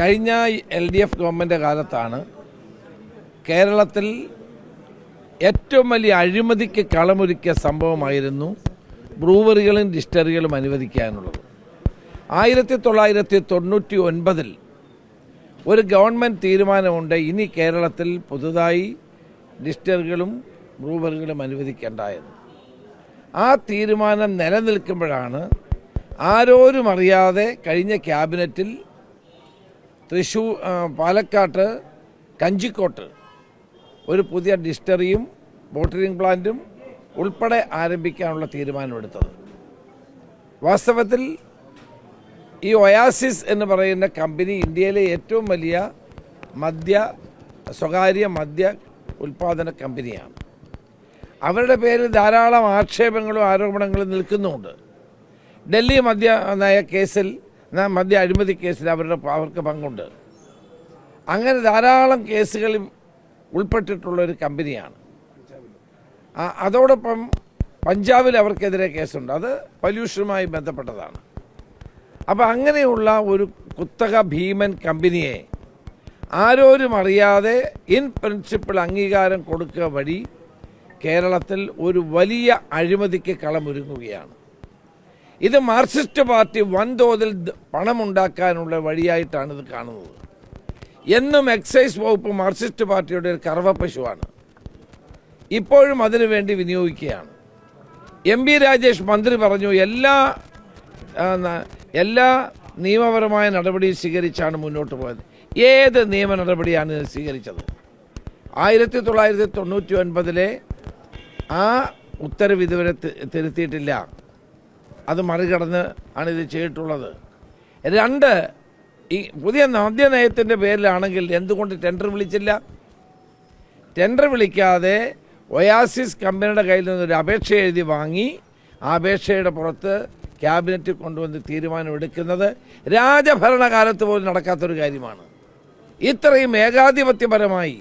കഴിഞ്ഞ L D F government കാലത്താണ് കേരളത്തിൽ ഏറ്റവും വലിയ അഴിമതിക്ക് കളമൊരുക്കിയ സംഭവമായിരുന്നു ബ്രൂവറികളും ഡിസ്റ്ററികളും അനുവദിക്കാനുള്ളത്. ആയിരത്തി തൊള്ളായിരത്തി തൊണ്ണൂറ്റി ഒൻപതിൽ ഒരു ഗവൺമെന്റ് തീരുമാനമുണ്ട് ഇനി കേരളത്തിൽ പുതുതായി ഡിസ്റ്ററികളും ബ്രൂവറികളും അനുവദിക്കേണ്ടായെന്ന്. ആ തീരുമാനം നിലനിൽക്കുമ്പോഴാണ് ആരോരും അറിയാതെ കഴിഞ്ഞ ക്യാബിനറ്റിൽ തൃശ്ശൂർ പാലക്കാട്ട് കഞ്ചിക്കോട്ട്. ഒരു പുതിയ ഡിസ്റ്ററിയും ബോട്ടിലിംഗ് പ്ലാന്റും ഉൾപ്പെടെ ആരംഭിക്കാനുള്ള തീരുമാനമെടുത്തത്. വാസ്തവത്തിൽ ഈ ഒയാസിസ് എന്ന് പറയുന്ന കമ്പനി ഇന്ത്യയിലെ ഏറ്റവും വലിയ മദ്യ സ്വകാര്യ മദ്യ ഉൽപ്പാദന കമ്പനിയാണ്. അവരുടെ പേരിൽ ധാരാളം ആക്ഷേപങ്ങളും ആരോപണങ്ങളും നിൽക്കുന്നുമുണ്ട്. ഡൽഹി മദ്യ നയ കേസിൽ ന- മദ്യ അഴിമതി കേസിൽ അവരുടെ അവർക്ക് പങ്കുണ്ട്. അങ്ങനെ ധാരാളം കേസുകളിൽ ഉൾപ്പെട്ടിട്ടുള്ള ഒരു കമ്പനിയാണ്. അതോടൊപ്പം പഞ്ചാബിൽ അവർക്കെതിരെ കേസുണ്ട്. അത് പൊല്യൂഷനുമായി ബന്ധപ്പെട്ടതാണ്. അപ്പോൾ അങ്ങനെയുള്ള ഒരു കുത്തക ഭീമൻ കമ്പനിയെ ആരോരും അറിയാതെ ഇൻ പ്രിൻസിപ്പിൾ അംഗീകാരം കൊടുക്കുക വഴി കേരളത്തിൽ ഒരു വലിയ അഴിമതിക്ക് കളമൊരുങ്ങുകയാണ്. ഇത് മാർക്സിസ്റ്റ് പാർട്ടി വൻതോതിൽ പണമുണ്ടാക്കാനുള്ള വഴിയായിട്ടാണ് ഇത് കാണുന്നത്. എന്നും എക്സൈസ് വകുപ്പ് മാർക്സിസ്റ്റ് പാർട്ടിയുടെ ഒരു കറവപ്പശുവാണ്. ഇപ്പോഴും അതിനു വേണ്ടി വിനിയോഗിക്കുകയാണ്. എം ബി രാജേഷ് മന്ത്രി പറഞ്ഞു എല്ലാ എല്ലാ നിയമപരമായ നടപടി സ്വീകരിച്ചാണ് മുന്നോട്ട് പോയത്. ഏത് നിയമ നടപടിയാണ് സ്വീകരിച്ചത്? ആയിരത്തി തൊള്ളായിരത്തി തൊണ്ണൂറ്റി ഒൻപതിലെ ആ ഉത്തരവ് ഇതുവരെ തിരുത്തിയിട്ടില്ല. അത് മറികടന്ന് ആണ് ഇത് ചെയ്തിട്ടുള്ളത്. രണ്ട് ഈ പുതിയ മദ്യ നയത്തിന്റെ പേരിലാണെങ്കിൽ എന്തുകൊണ്ട് ടെൻഡർ വിളിച്ചില്ല? ടെൻഡർ വിളിക്കാതെ ഒയാസിസ് കമ്പനിയുടെ കയ്യിൽ നിന്നൊരു അപേക്ഷ എഴുതി വാങ്ങി ആ അപേക്ഷയുടെ പുറത്ത് ക്യാബിനറ്റിൽ കൊണ്ടുവന്ന് തീരുമാനമെടുക്കുന്നത് രാജഭരണകാലത്ത് പോലും നടക്കാത്തൊരു കാര്യമാണ്. ഇത്രയും ഏകാധിപത്യപരമായി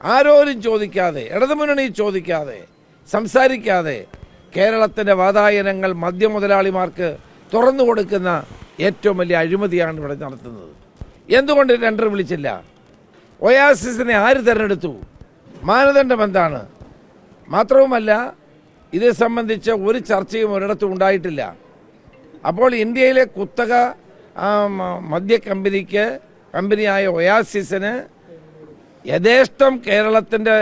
ആരോരും ചോദിക്കാതെ ഇടതുമുന്നണി ചോദിക്കാതെ സംസാരിക്കാതെ കേരളത്തിന്റെ വാതായനങ്ങൾ മദ്യമുതലാളിമാർക്ക് തുറന്നു കൊടുക്കുന്ന ഏറ്റവും വലിയ അഴിമതിയാണ് ഇവിടെ നടത്തുന്നത്. എന്തുകൊണ്ട് ടെൻഡർ വിളിച്ചില്ല? ഒയാസിസിനെ ആര് തിരഞ്ഞെടുത്തു? മാനദണ്ഡം എന്താണ്? മാത്രവുമല്ല ഇത് സംബന്ധിച്ച് ഒരു ചർച്ചയും ഒരിടത്തും ഉണ്ടായിട്ടില്ല. അപ്പോൾ ഇന്ത്യയിലെ കുത്തക മദ്യ കമ്പനിക്ക് കമ്പനിയായ ഒയാസിസിന് യഥേഷ്ടം കേരളത്തിന്റെ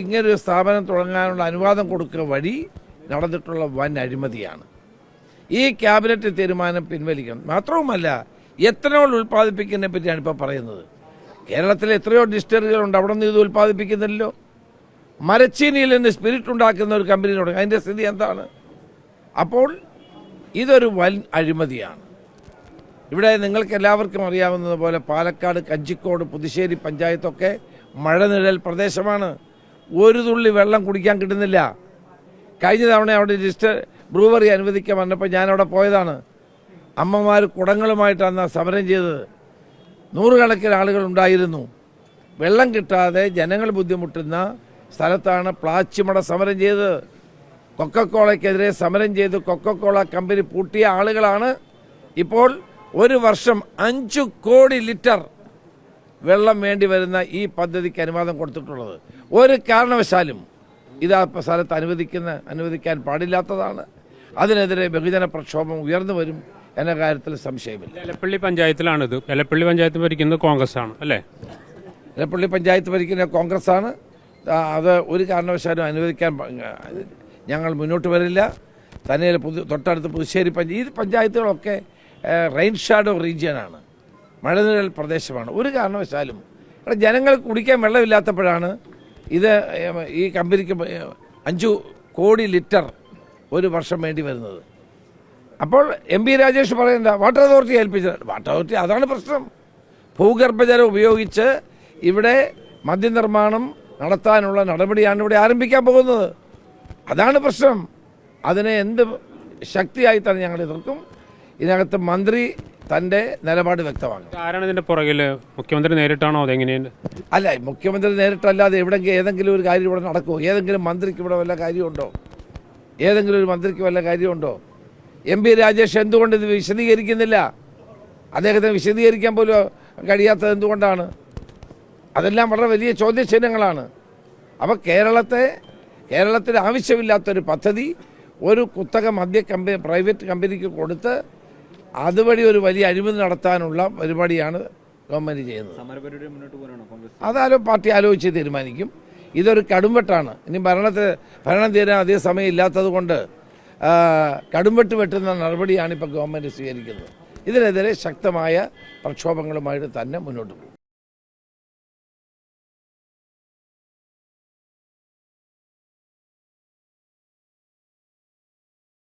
ഇങ്ങനൊരു സ്ഥാപനം തുടങ്ങാനുള്ള അനുവാദം കൊടുക്കുക വഴി നടന്നിട്ടുള്ള വൻ അഴിമതിയാണ്. ഈ ക്യാബിനറ്റ് തീരുമാനം പിൻവലിക്കണം. മാത്രവുമല്ല എത്തനോൾ ഉൽപ്പാദിപ്പിക്കുന്നതിനെ പറ്റിയാണ് ഇപ്പോൾ പറയുന്നത്. കേരളത്തിൽ എത്രയോ ഡിസ്റ്ററികളുണ്ട് അവിടെ നിന്ന് ഇത് ഉൽപ്പാദിപ്പിക്കുന്നില്ലല്ലോ. മരച്ചീനിയിൽ നിന്ന് സ്പിരിറ്റ് ഉണ്ടാക്കുന്ന ഒരു കമ്പനി തുടങ്ങി. അതിന്റെ സ്ഥിതി എന്താണ്? അപ്പോൾ ഇതൊരു വൻ അഴിമതിയാണ്. ഇവിടെ നിങ്ങൾക്ക് എല്ലാവർക്കും അറിയാവുന്നത് പോലെ പാലക്കാട് കഞ്ചിക്കോട് പുതുശ്ശേരി പഞ്ചായത്തൊക്കെ മഴനിഴൽ പ്രദേശമാണ്. ഒരു തുള്ളി വെള്ളം കുടിക്കാൻ കിട്ടുന്നില്ല. കഴിഞ്ഞ തവണ അവിടെ ലിസ്റ്റ് ബ്രൂവറി അനുവദിക്കാൻ വന്നപ്പോൾ ഞാനവിടെ പോയതാണ്. അമ്മമാർ കുടങ്ങളുമായിട്ടാണ് സമരം ചെയ്തത്. നൂറുകണക്കിന് ആളുകൾ ഉണ്ടായിരുന്നു. വെള്ളം കിട്ടാതെ ജനങ്ങൾ ബുദ്ധിമുട്ടുന്ന സ്ഥലത്താണ് പ്ലാച്ചിമട സമരം ചെയ്തത്. കൊക്കക്കോളയ്ക്കെതിരെ സമരം ചെയ്ത് കൊക്കക്കോള കമ്പനി പൂട്ടിയ ആളുകളാണ് ഇപ്പോൾ ഒരു വർഷം അഞ്ചു കോടി ലിറ്റർ വെള്ളം വേണ്ടി വരുന്ന ഈ പദ്ധതിക്ക് അനുവാദം കൊടുത്തിട്ടുള്ളത്. ഒരു കാരണവശാലും ഇത് ആ സ്ഥലത്ത് അനുവദിക്കുന്ന അനുവദിക്കാൻ പാടില്ലാത്തതാണ്. അതിനെതിരെ ബഹുജന പ്രക്ഷോഭം ഉയർന്നു വരും എന്ന കാര്യത്തിൽ സംശയമില്ല. എലപ്പള്ളി പഞ്ചായത്തിലാണിത്. എലപ്പള്ളി പഞ്ചായത്ത് ഭരിക്കുന്നത് കോൺഗ്രസ് ആണ് അല്ലേ? എലപ്പള്ളി പഞ്ചായത്ത് ഭരിക്കുന്ന കോൺഗ്രസ് ആണ് അത് ഒരു കാരണവശാലും അനുവദിക്കാൻ ഞങ്ങൾ മുന്നോട്ട് വരില്ല. തന്നെ പുതു തൊട്ടടുത്ത് പുതുശ്ശേരി പഞ്ചായത്ത് ഈ പഞ്ചായത്തുകളൊക്കെ റെയിൻ ഷാഡോ റീജിയനാണ്. മഴനിഴൽ പ്രദേശമാണ്. ഒരു കാരണവശാലും ഇവിടെ ജനങ്ങൾ കുടിക്കാൻ വെള്ളമില്ലാത്തപ്പോഴാണ് ഇത് ഈ കമ്പനിക്ക് അഞ്ചു കോടി ലിറ്റർ ഒരു വർഷം വേണ്ടി വരുന്നത്. അപ്പോൾ എം പി രാജേഷ് പറയണ്ട വാട്ടർ അതോറിറ്റി ഏൽപ്പിച്ചത്. വാട്ടർ അതോറിറ്റി അതാണ് പ്രശ്നം. ഭൂഗർഭജലം ഉപയോഗിച്ച് ഇവിടെ മദ്യനിർമ്മാണം നടത്താനുള്ള നടപടിയാണ് ഇവിടെ ആരംഭിക്കാൻ പോകുന്നത്. അതാണ് പ്രശ്നം. അതിനെ എന്ത് ശക്തിയായി തന്നെ ഞങ്ങൾ എതിർക്കും? ഇതിനകത്ത് മന്ത്രി തന്റെ നിലപാട് വ്യക്തമാകും ആരാണ് ഇതിന്റെ പുറകിൽ മുഖ്യമന്ത്രി നേരിട്ടാണോ അതെങ്ങനെയാണ് അല്ല മുഖ്യമന്ത്രി നേരിട്ടല്ലാതെ എവിടെങ്കിലും ഏതെങ്കിലും ഒരു കാര്യം ഇവിടെ നടക്കുമോ ഏതെങ്കിലും മന്ത്രിക്ക് ഇവിടെ വല്ല കാര്യമുണ്ടോ? ഏതെങ്കിലും ഒരു മന്ത്രിക്ക് വല്ല കാര്യമുണ്ടോ? എം പി രാജേഷ് എന്തുകൊണ്ട് ഇത് വിശദീകരിക്കുന്നില്ല? അദ്ദേഹത്തിന് വിശദീകരിക്കാൻ പോലും കഴിയാത്തത് എന്തുകൊണ്ടാണ്? അതെല്ലാം വളരെ വലിയ ചോദ്യചിഹ്നങ്ങളാണ്. അപ്പോൾ കേരളത്തെ കേരളത്തിന് ആവശ്യമില്ലാത്തൊരു പദ്ധതി ഒരു കുത്തക മദ്യ കമ്പനി പ്രൈവറ്റ് കമ്പനിക്ക് കൊടുത്ത് അതുവഴി ഒരു വലിയ അഴിമതി നടത്താനുള്ള പരിപാടിയാണ് ഗവൺമെന്റ് ചെയ്യുന്നത്. അതാരോ അതാലോ പാർട്ടി ആലോചിച്ച് തീരുമാനിക്കും. ഇതൊരു കടുംവെട്ടാണ്. ഇനി ഭരണത്തെ ഭരണം തീരാൻ അതേ സമയം ഇല്ലാത്തത് കൊണ്ട് കടുംവെട്ട് വെട്ടുന്ന നടപടിയാണ് ഇപ്പോൾ ഗവൺമെന്റ് സ്വീകരിക്കുന്നത്. ഇതിനെതിരെ ശക്തമായ പ്രക്ഷോഭങ്ങളുമായിട്ട് തന്നെ മുന്നോട്ട് പോകും.